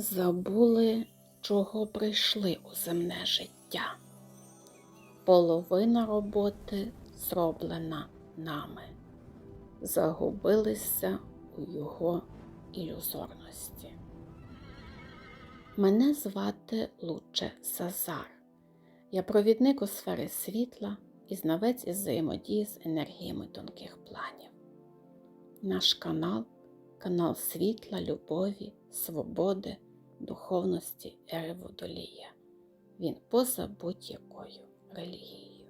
Забули, чого прийшли у земне життя. Половина роботи зроблена нами, загубилися у його ілюзорності. Мене звати Луче Сазар. Я провідник у сфері світла і знавець із взаємодії з енергіями тонких планів. Наш канал канал світла, любові, свободи, духовності ери Водолія. Він поза будь-якою релігією.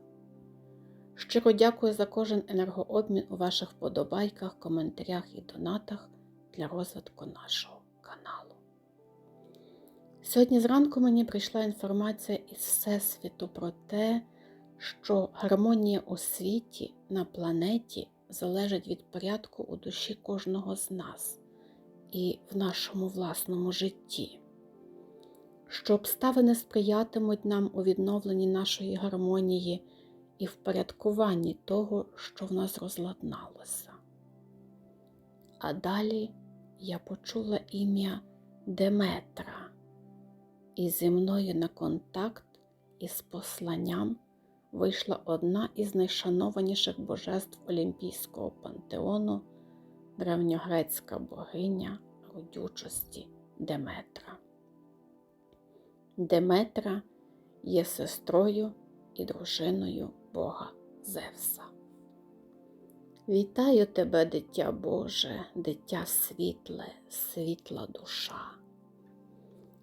Щиро дякую за кожен енергообмін у ваших вподобайках, коментарях і донатах для розвитку нашого каналу. Сьогодні зранку мені прийшла інформація із Всесвіту про те, що гармонія у світі на планеті залежить від порядку у душі кожного з нас і в нашому власному житті. Що обставини сприятимуть нам у відновленні нашої гармонії і впорядкуванні того, що в нас розладналося. А далі я почула ім'я Деметра, і зі мною на контакт із посланням вийшла одна із найшанованіших божеств Олімпійського пантеону, древньогрецька богиня родючості Деметра. Деметра є сестрою і дружиною Бога Зевса. Вітаю тебе, дитя Боже, дитя світле, світла душа.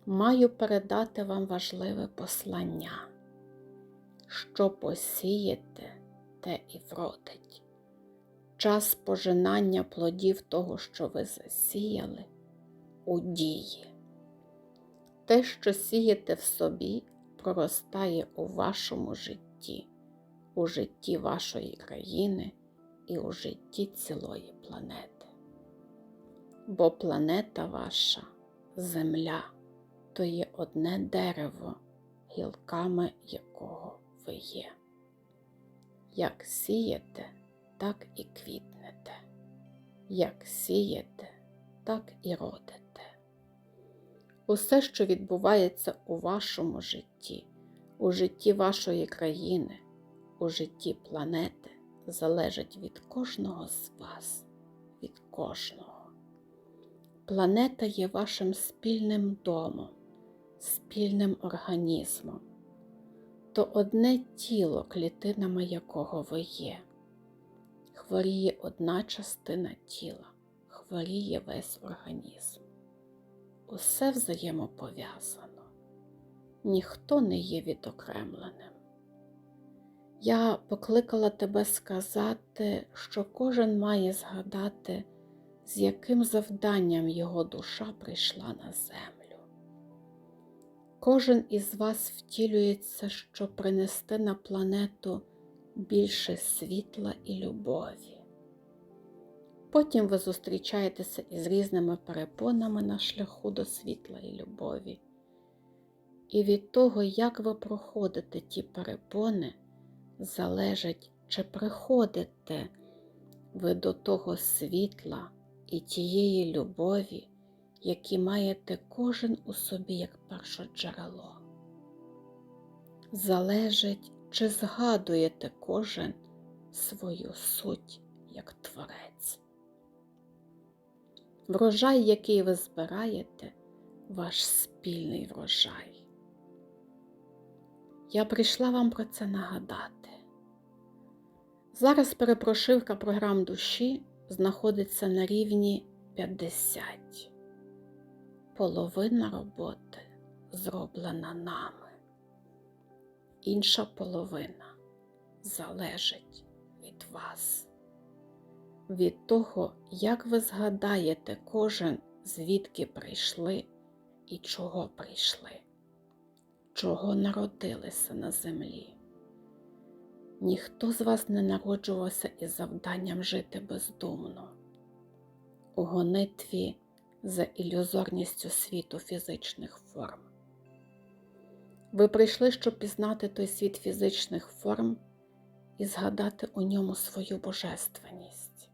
Маю передати вам важливе послання. Що посієте, те і вродить. Час пожинання плодів того, що ви засіяли, у дії. Те, що сієте в собі, проростає у вашому житті, у житті вашої країни і у житті цілої планети. Бо планета ваша, Земля, то є одне дерево, гілками якого ви є. Як сієте, так і квітнете, як сієте, так і родите. Усе, що відбувається у вашому житті, у житті вашої країни, у житті планети, залежить від кожного з вас, від кожного. Планета є вашим спільним домом, спільним організмом то одне тіло, клітинами якого ви є. Хворіє одна частина тіла, хворіє весь організм. Усе взаємопов'язано, ніхто не є відокремленим. Я покликала тебе сказати, що кожен має згадати, з яким завданням його душа прийшла на землю. Кожен із вас втілюється, щоб принести на планету більше світла і любові. Потім ви зустрічаєтеся із різними перепонами на шляху до світла і любові. І від того, як ви проходите ті перепони, залежить, чи приходите ви до того світла і тієї любові які маєте кожен у собі як першоджерело. Залежить, чи згадуєте кожен свою суть як творець. Врожай, який ви збираєте, ваш спільний врожай. Я прийшла вам про це нагадати. Зараз перепрошивка програм душі знаходиться на рівні 50 половина роботи зроблена нами, інша половина залежить від вас, від того, як ви згадаєте кожен, звідки прийшли і чого прийшли, чого народилися на землі. Ніхто з вас не народжувався із завданням жити бездумно. У гонитві за ілюзорністю світу фізичних форм. Ви прийшли, щоб пізнати той світ фізичних форм і згадати у ньому свою божественність,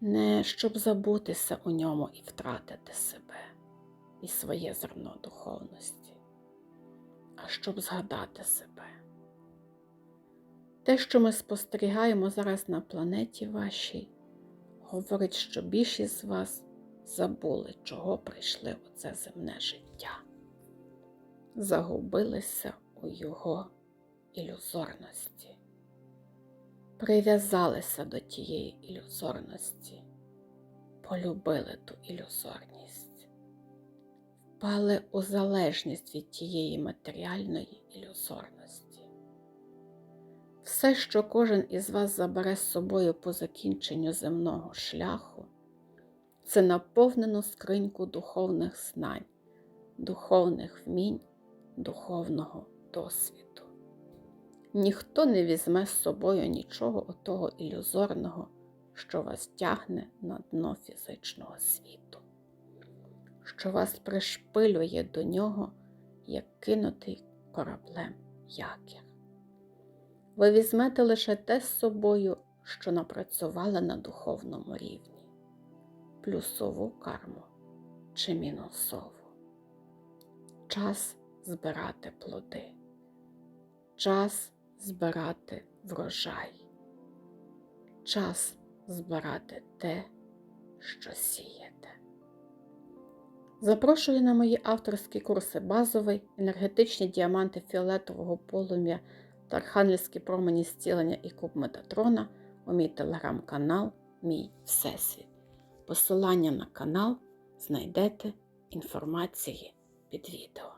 не щоб забутися у ньому і втратити себе. і своє зерно духовності, а щоб згадати себе. Те, що ми спостерігаємо зараз на планеті вашій, говорить, що більшість з вас забули, чого прийшли у це земне життя, загубилися у його ілюзорності, прив'язалися до тієї ілюзорності, полюбили ту ілюзорність, впали у залежність від тієї матеріальної ілюзорності. Все, що кожен із вас забере з собою по закінченню земного шляху, це наповнену скриньку духовних знань, духовних вмінь, духовного досвіду. Ніхто не візьме з собою нічого отого ілюзорного, що вас тягне на дно фізичного світу, що вас пришпилює до нього, як кинутий кораблем якір. Ви візьмете лише те з собою, що напрацювали на духовному рівні, плюсову карму чи мінусову. Час збирати плоди, час збирати врожай, час збирати те, що сієте. Запрошую на мої авторські курси базовий, енергетичні діаманти фіолетового полум'я та архангельські промені зцілення і куб Метатрона у мій телеграм-канал Мій Всесвіт. Посилання на канал знайдете інформації під відео.